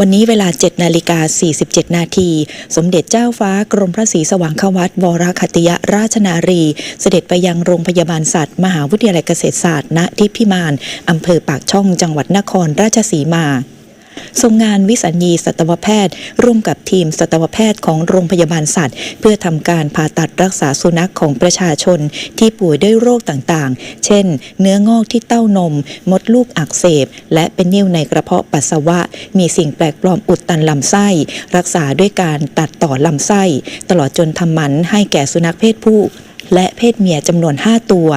วันนี้เวลา 7 นาฬิกา 47 นาที สมเด็จเจ้าฟ้ากรมพระศรีสว่างควัตวรคัตยราชนารี เสด็จไปยังโรงพยาบาลสัตว์ มหาวิทยาลัยเกษตรศาสตร์ ณ ทิพิมาน อำเภอปากช่อง จังหวัดนครราชสีมา ทรงงานวิสัญญีสัตวแพทย์ ร่วมกับทีมสัตวแพทย์ของโรงพยาบาลสัตว์ เพื่อทำการผ่าตัดรักษาสุนัขของประชาชน ที่ป่วยด้วยโรคต่างๆ เช่น เนื้องอกที่เต้านม มดลูกอักเสบ และเป็นนิ่วในกระเพาะปัสสาวะ มีสิ่งแปลกปลอมอุดตันลำไส้ รักษาด้วยการตัดต่อลำไส้ ตลอดจนทำหมันให้แก่สุนัขเพศผู้ และเพศเมียจำนวน 5 ตัว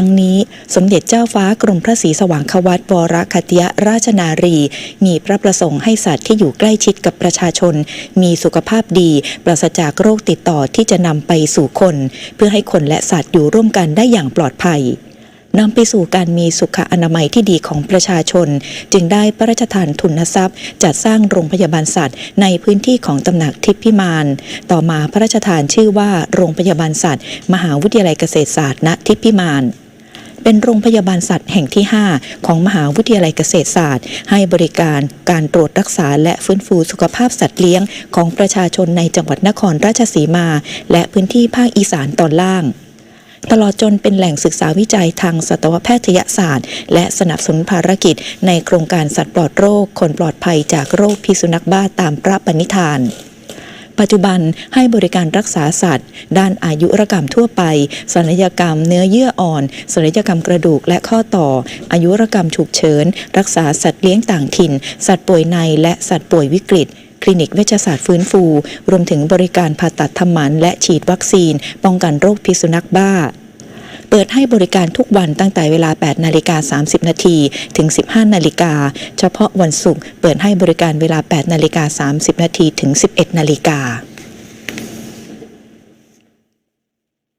ทั้งนี้ สมเด็จเจ้าฟ้ากรมพระศรีสว่างควัตวรคัตยราชนารี มีพระประสงค์ให้สัตว์ที่อยู่ใกล้ชิดกับประชาชน มีสุขภาพดี ปราศจากโรคติดต่อที่จะนำไปสู่คน เพื่อให้คนและสัตว์อยู่ร่วมกันได้อย่างปลอดภัยนำไปสู่การมีสุขอนามัยที่ดีของประชาชน จึงได้พระราชทานทุนทรัพย์ จัดสร้างโรงพยาบาลสัตว์ ในพื้นที่ของตำหนักทิพย์พิมาน ต่อมาพระราชทานชื่อว่าโรงพยาบาลสัตว์ มหาวิทยาลัยเกษตรศาสตร์ณทิพย์พิมาน เป็นโรงพยาบาลสัตว์แห่งที่ 5 ของมหาวิทยาลัยเกษตรศาสตร์ ให้บริการการตรวจรักษาและฟื้นฟูสุขภาพสัตว์เลี้ยง ของประชาชนในจังหวัดนครราชสีมา และพื้นที่ภาคอีสานตอนล่างตลอดจนเป็นแหล่งศึกษาวิจัยทางสัตวแพทยศาสตร์ และสนับสนุนภารกิจ ในโครงการสัตว์ปลอดโรค คนปลอดภัยจากโรคพิษสุนัขบ้าตามพระปณิธาน ปัจจุบันให้บริการรักษาสัตว์ ด้านอายุรกรรมทั่วไปศัลยกรรมเนื้อเยื่ออ่อนศัลยกรรมกระดูกและข้อต่อ อายุรกรรมฉุกเฉิน รักษาสัตว์เลี้ยงต่างถิ่น สัตว์ป่วยในและสัตว์ป่วยวิกฤตคลินิกเวชศาสตร์ฟื้นฟู รวมถึงบริการผ่าตัดทำหมันและฉีดวัคซีน ป้องกันโรคพิษสุนัขบ้า เปิดให้บริการทุกวันตั้งแต่เวลา 8 นาฬิกา 30 นาทีถึง 15 นาฬิกา เฉพาะวันศุกร์เปิดให้บริการเวลา 8 นาฬิกา 30 นาทีถึง 11 นาฬิกา